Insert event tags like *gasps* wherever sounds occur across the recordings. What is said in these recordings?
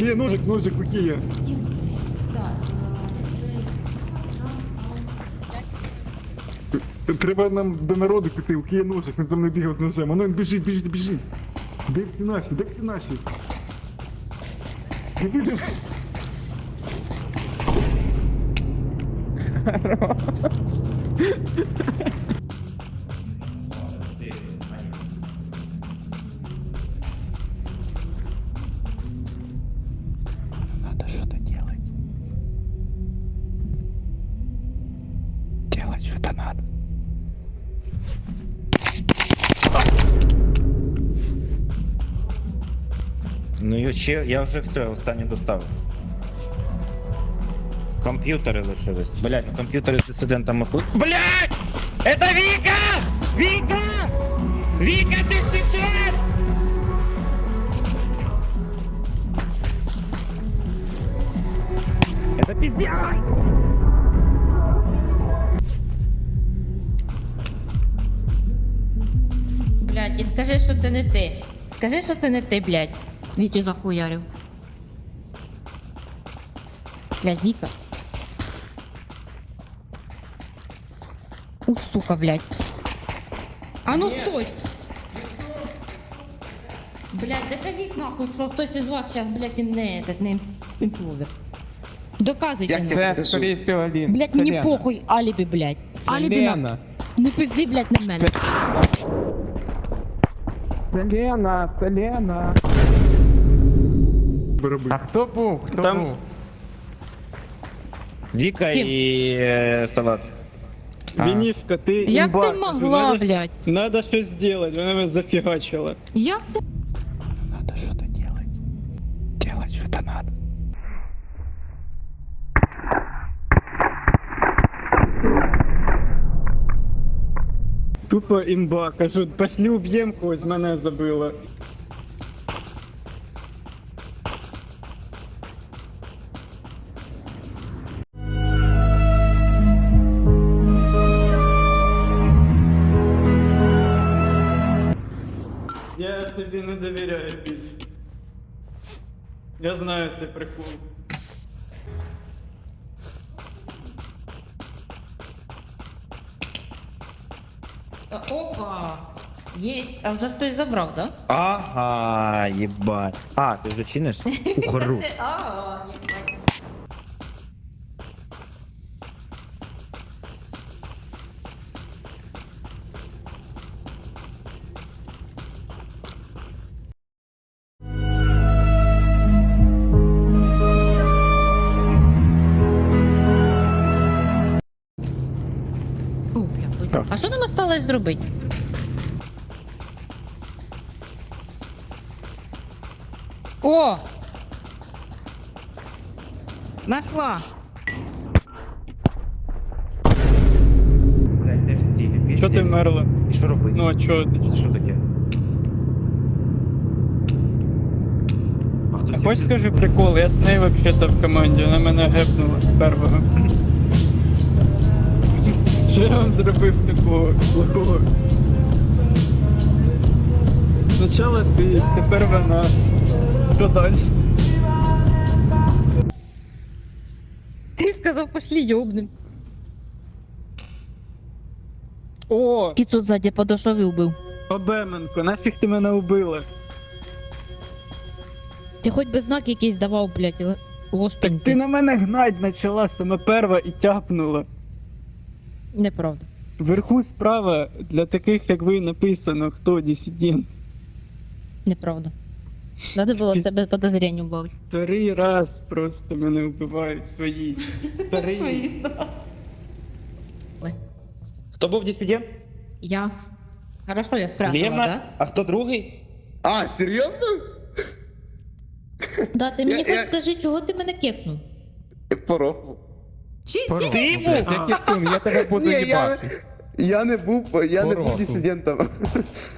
Кія, ножик, ножик Кія. Треба нам до народу піти, у Кія ножик, він там не бігав з ножем. Ну він біжить, біжить, біжить. Де ті наші, де ті наші? Диви, диви. Надо что-то делать. Делать что-то надо. Ну і ще я вже все, останнє доставив. Комп'ютери лишились. Блять, ну комп'ютери з дисидентами хуй. Блять! Это Віка! Віка! Віка, дисидент! Это Пиздец! Блядь, і скажи, що це не ти. Скажи, що це не ти, блядь. Вітю захуярив. Блядь, Віка. Ух, сука, блядь. А ну стой! Блядь, докажіть нахуй, що хтось із вас зараз, блядь, не, этот, не інфлювер. Доказуйте Як Це, скорее всего, Лин. Блядь, Це мені Лена. похуй, алібі, блядь. Це Алібі на... Лена. Не пизди, блядь, на мене. Це Лена, це Лена. А хто був? Хто Там- був? Віка Ким? і е, салат. А. Вінішка, ти Як імба. ти могла, Надо- блядь? Надо щось зробити, вона мене зафігачила. Як ти? Тупо імба. Кажу, пошли уб'єм когось, мене забило. Я тобі не довіряю більше. Я знаю цей прикол. Опа! Есть. А вже хтось забрав, да? Ага, єбать. А, ти вже чиниш? *laughs* У, хорош. А, нам зробити? О! Нашла! Блять, де ж Що ти мерла? І що робити? Ну а чого ти? Це що таке? А хто ці- скажи прикол, я з нею вообще-то в команді, вона мене гепнула первого. Що я вам зробив такого плохого? Спочатку ти, тепер вона. Хто далі? Ти сказав, пошли йобнем. О! Кіцу ззаді подошов і убив. Обеменко, нафіг ти мене убила? Ти хоч би знак якийсь давав, блядь, л- ложпінь. Так ти на мене гнать почала саме перва і тяпнула. Неправда. Вверху справа для таких, як ви, написано, хто дисидент. Неправда. Надо було тебе подозріння убавити. Вторий раз просто мене вбивають свої. Вторий. *laughs* Хто був дисидент? Я. Хорошо, я спрятала, Лена? да? А хто другий? А, серйозно? Да, ти мені Я- хоч я- скажи, чого ти мене кекнув? Порофу. Чи ти? Який сум, я тебе буду Ні, я, їбати. я не був, я не був дисидентом.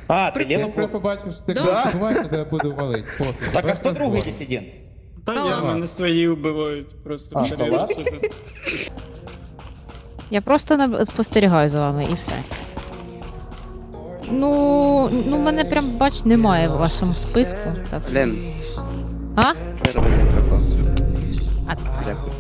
А, ти Лена Якщо я був. побачу, що ти Да. да. тебе буду валити. Поки. Так, а Без хто другий дисидент? Та Та я ладно. мене свої вбивають просто А. Я просто наб- спостерігаю за вами і все. Ну, ну мене прям бач немає в вашому списку. Так. Лен, А? Перший мікрофон. А це Дякую.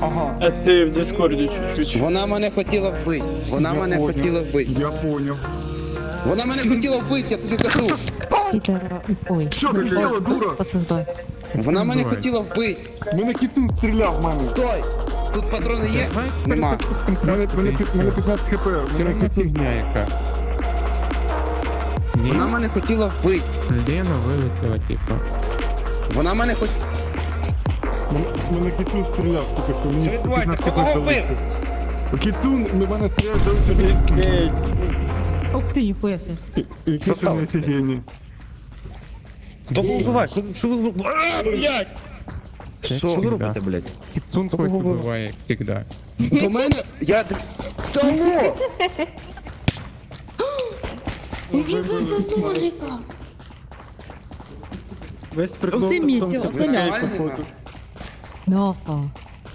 Ага. А ти в Дискорді чуть-чуть. Вона мене хотіла вбити. Вона Я мене понял. хотіла вбити. Я понял. Вона мене хотіла вбити, я тобі кажу. Підара. Ой. Що ти хотіла, дура? Посуждай. Вона мене хотіла вбити. Мене кітун стріляв в мене. Стой! Тут патрони є? Нема. Мене, мене, пі- мене 15 хп. Мене фигня яка. Вона мене хотіла вбити. Лена вилетіла, типа. Вона мене хотіла... Мене, кітун стріляв, тільки що мені Що відбувається? 15 Кого хп вбив? залишив. Кітун на мене стріляє залишив. Ей, Ух ти, ніхуя собі. Яке ще не офігенні. Хто ви вбиває? Що, що ви... А, блядь! Це Що ви всегда. робите, блядь? Кіцун Кого хоч ви- убиває, як завжди. До мене... Я... Тому! *gasps* Він вже за ножика. весь прикол Оце в тому, місце, що оце ти м'ясо. знаєш, походу. М'ясо.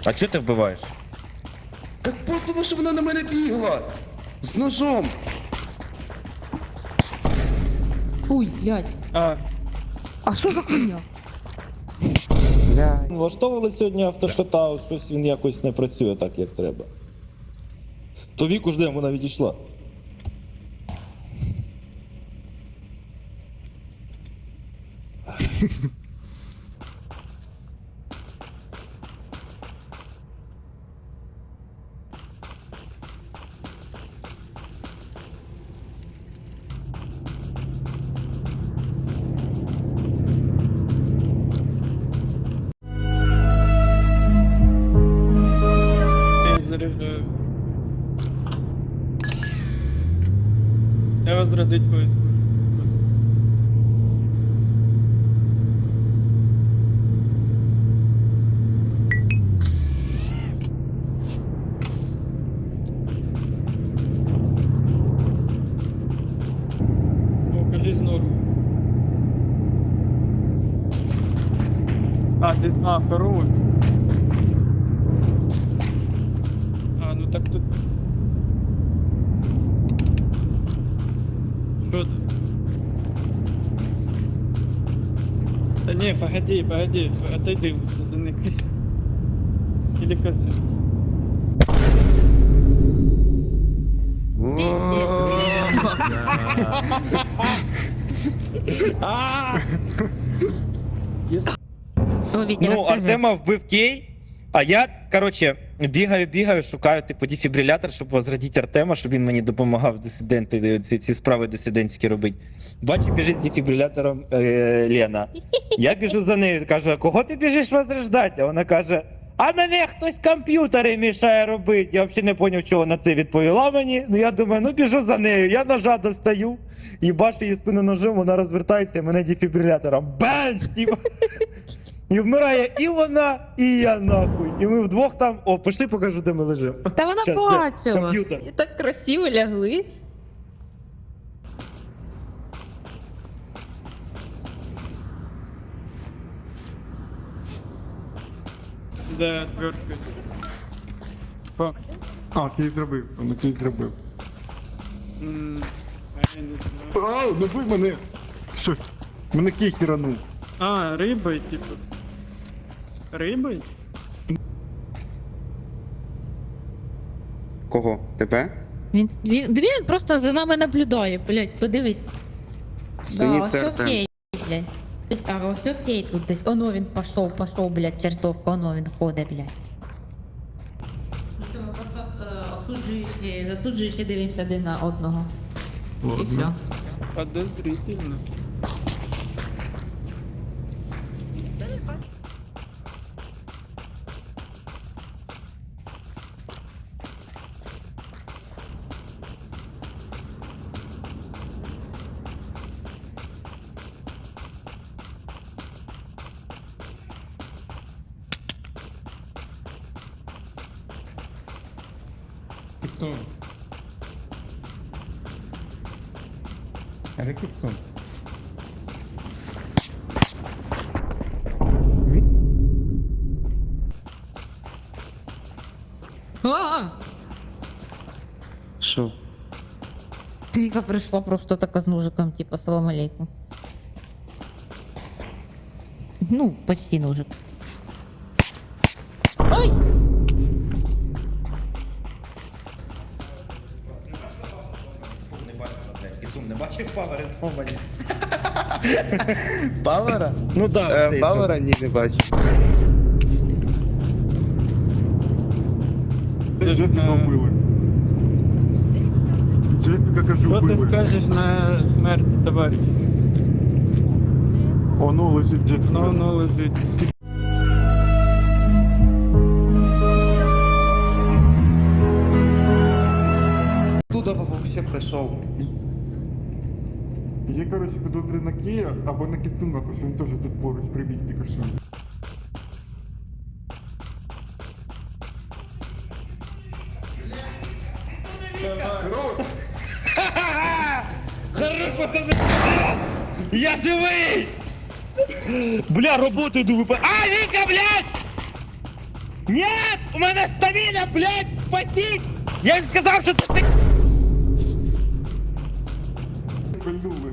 А чого ти вбиваєш? Так просто тому, що вона на мене бігла. З ножом. Ой, блядь. А, А що за хуйня? Блядь. Влаштовували сьогодні автошатаут, щось він якось не працює так, як треба. То віку ждемо, вона відійшла. Погоди, отойди, лучше, заникайся. Или кажи. О, Вітя, Ну, розкажи. Артема вбив Кей, а я, коротше, бігаю, бігаю, шукаю, типу, дефібрилятор, щоб возродити Артема, щоб він мені допомагав дисиденти, ці, ці справи дисидентські робити. Бачу, біжить з дефібрилятором е, Лена. Я біжу за нею, кажу, а кого ти біжиш возрождати? А вона каже, а мене хтось комп'ютери мішає робити. Я взагалі не зрозумів, чого вона це відповіла мені. Ну я думаю, ну біжу за нею. Я ножа достаю, і бачу її спину ножом, вона розвертається, мене дефібрилятором. Бенч! Типу. І вмирає і вона, і я нахуй. І ми вдвох там. О, пішли покажу, де ми лежимо. Та вона Щас, бачила. Комп'ютер. І так красиво лягли. Де отвертка? Фак. А, кей зробив. Мене кей зробив. М, а я не знаю. Ау, не бий мене. Що? Мене кей хіранув. А, рибой, типу. Рибой? Кого? Тебе? Він, він, він просто за нами наблюдає, блядь, подивись. Синій ось це Артем. окей, блядь. Ось, а ось окей тут десь. Оно він пішов, пішов, блядь, чертовка, оно він ходить, блядь. Ну що, ми просто осуджуючи, засуджуючи дивимося один на одного. І все. Подозрительно. Рикицун. Рикицун. Що? А! Віка типа прийшла просто така з ножиком, типа салам алейкум. Ну, почти ножик. Ой! блядь, Кізум, не бачив павери зломані. *laughs* Павера? Ну так, Е, Павера ні, не бачу. Джефіка вбили. Джефіка, кажу, Що ти вбили. скажеш на смерть товариша? Оно лежить Джефіка. Ну, воно лежить. Туда вообще прийшов. Є, коротше, підозри на Кія або на Кіцуна, тому що він теж тут поруч прибіг тільки що. Хорош! *laughs* Хорош, пацани! Я живий! Бля, роботу йду випа... А, Віка, блядь! Нет! У мене стаміна, блядь! Спасіть! Я їм сказав, що це ти... Пальнули.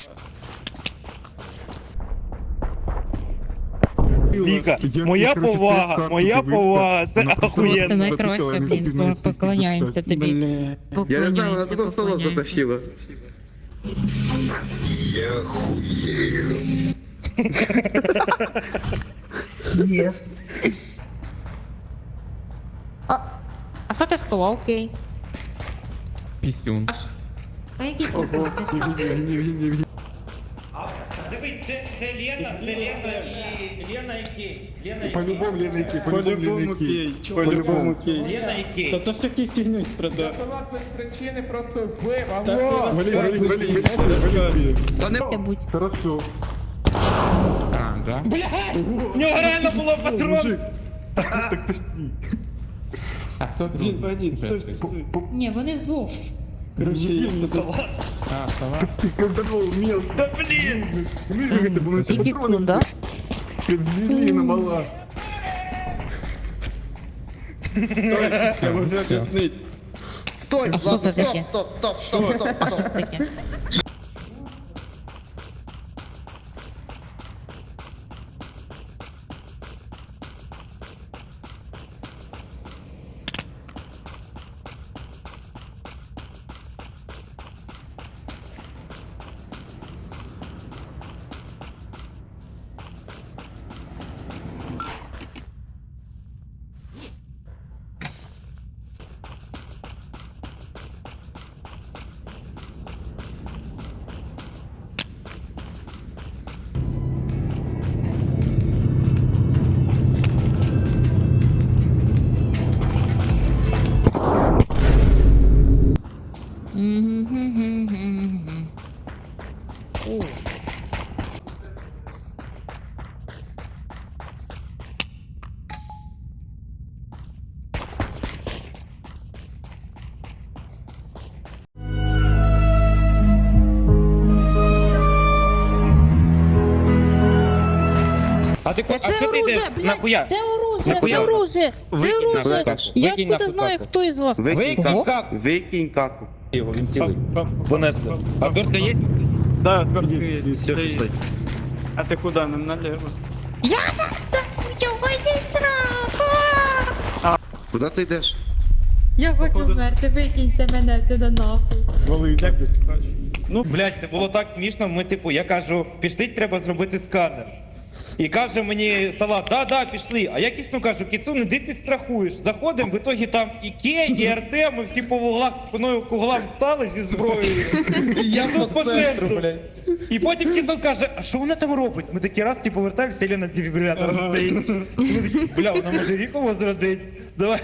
карту моя дивився, повага, це написала, охуєнно. найкраще, блін, по- поклоняємося тобі. Я не знаю, вона тако в соло поклоняємося. затащила. А, а що ти сховав? Окей. Пісюн. А Ого. Євгеній, Євгеній, Євгеній, Євгеній. Дивись, це, це Лена, це Лена і Лена і Кей. Лена і По-любому Лена і Кей, по-любому Лена По-любому і Кей. кей, по-любому кей. Лена і Та Кей. то ж який фігню страдав. причини просто вбив, Так, ти Вали, вали, розказуй, вали, я вали, розказую. вали. Та не Це будь. Хорошо. А, да? Блядь! В нього реально було патрон! Мужик. Так ти ж твій. А хто Блін, другий? погоди, Вже стой, стой, ти. стой. По- Ні, вони вдвох. Короче, я це А, сова. *laughs* Ты контрол мелкий. Да блин! Бо ми І ще Кікун, патрони. да? Мала. я можу сейчас об'яснити. Стой, А ладно, стоп, стоп, стоп, стоп, стоп, стоп. А ти ко- а Це що ти йдеш? оружие, блядь, Нахуя? це оружие, Нахуя? це оружие, це Викинь оружие. нахуй. Я Викинь откуда нахуй знаю, каку. хто із вас? Викинь Ого. каку. Викинь каку. Його, він цілий. Понесли. А Бертка є? Да, отвертка є. Все, пішли. А ти куди? Нам наліво. Я надо його не страх! Куди ти йдеш? Я хочу Походу, вмерти, викиньте мене туди нахуй. Вали, Як ти скажеш? Ну, Блять, це було так смішно. Ми, типу, я кажу, пішли, треба зробити сканер. І каже мені салат, да, да, пішли. А я кисну кажу, Кіцун, іди підстрахуєш. Заходимо, в ітогі там і Кей, і Артем, ми всі по вуглах спиною к углам стали зі зброєю. І я тут по центру. І потім Кіцун каже, а що вона там робить? Ми такі раз ті повертаємося, Лена з дефібрилятором стоїть. Ми такі, бля, вона може віку возродить. Давай.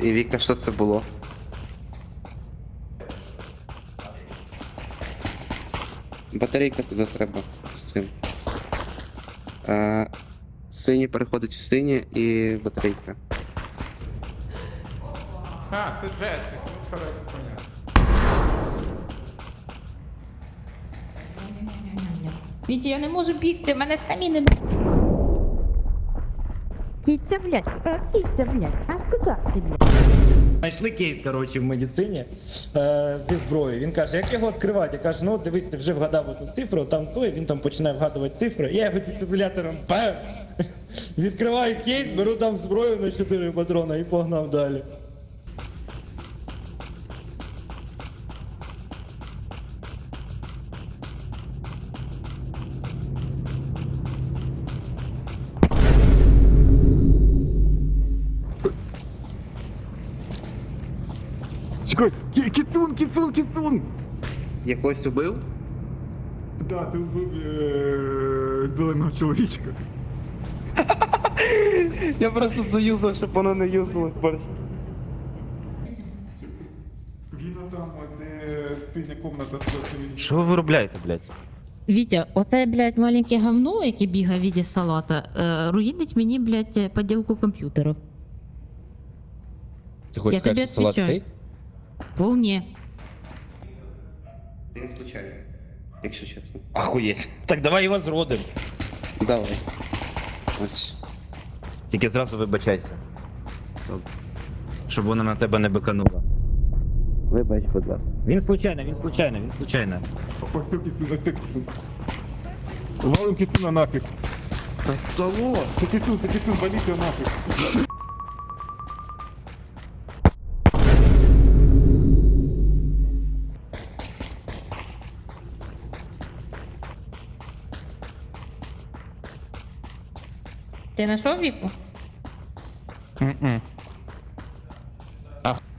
І Віка, що це було? Батарейка туди треба з цим. Е, синє переходить в синє і батарейка. А, це Джесик, ну коротше, понятно. Вітя, я не можу бігти, в мене стаміни. Кіця, блядь, кіця, блядь, а куди ти, блядь? Знайшли кейс, коротше, в медицині е, зі зброєю. Він каже, як його відкривати? Я кажу, ну дивись, ти вже вгадав одну цифру, там той, він там починає вгадувати цифри. Я його дефібрилятором пем. *laughs* Відкриваю кейс, беру там зброю на 4 патрона і погнав далі. Кіцун, кіцун, кіцун! Якось убив? Да, ти вбив е, зеленого чоловічка. *laughs* Я просто заюзав, щоб воно не юзалось більше. Він там, де синя комната, це він. Що ви виробляєте, блядь? Вітя, оце, блядь, маленьке говно, яке бігає в віді салата, е, руїнить мені, блядь, поділку комп'ютера. Ти хочеш Я тобі сказати, що салат відповідаю. цей? Вполне. Він случайно, якщо чесно. Ахуєть. Так давай його зродим. Давай. Ось. Тільки зразу вибачайся, Добре. щоб вона на тебе не биканула. Вибач, будь ласка. Він случайно, він случайно, він случайно. Кіцун, ось це кіцун. Валим кіцуна нафіг. Та соло! Це кіцун, це кіцун, валіть його нафіг. Ти знайшов віку?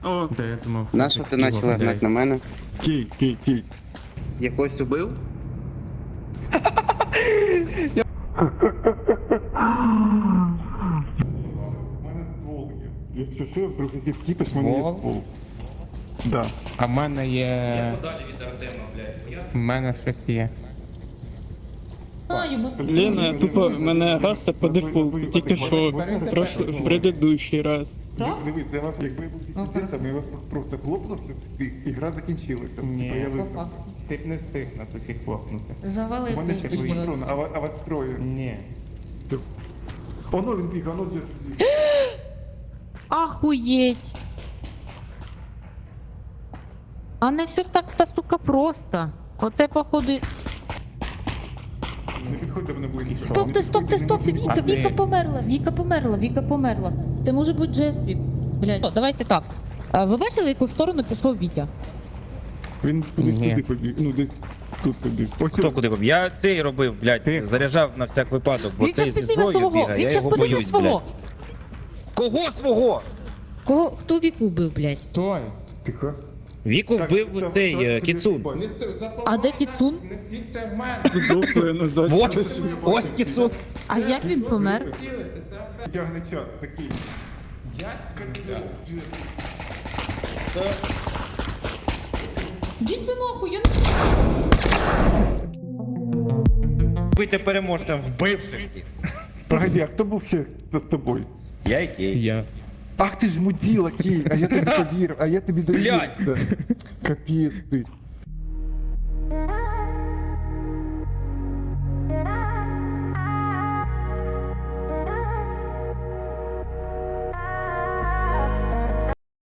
О, де я думав. Нащо ти почала гнати на мене? Кей, кей, кей. Якось убив? У мене ствол є. Якщо що, якийсь кіпиш, в мене є ствол. Да. А в мене є. Далі від Артема, блядь. В мене щось є. Знаю, бо Лена, тупо мене гаса по дефолту, тільки що в прошло- в предыдущий раз. Так? Дивись, я вас, якби я був дисидентом, я вас просто хлопнув, і гра закінчилася. Ні. Я виграв. Ти б не встиг на такі хлопнути. У Завалив мене ти ще ідіот. патрон, а, ва- а вас троє. Ні. Оно він біг, оно вже... *gasps* Ахуєть. А не все так та сука просто. Оце походу. Не підходь до мене ближче. Стопте, стопте, стопте, Віка, Віка померла, Віка померла, Віка померла. Це може бути Джеспік. Блядь, давайте так. А, Ви бачили, в яку сторону пішов Вітя? Він кудись Ні. туди побіг, ну десь тут побіг. Ось Хто куди побіг? Я цей робив, блядь, Ти. заряджав на всяк випадок, бо Він цей щас зі підніме зброєю свого, бігає, він я щас його підніме боюсь, свого. блядь. Кого свого? Кого, хто Віку вбив, блядь? Стой! Тихо. Віку вбив так, цей так, е, так, Кіцун. А де Кіцун? Назад. Ось, ось Кіцун. А як він помер? Чат, такий. Діть ви нахуй, я не Бити переможцем, вбивши всіх. Погоди, а хто був ще з тобою? Я і кей. Я. Ах ти ж муділа, Кінь, а я тобі повірив, а я тобі Блядь. довірився. Капець ти.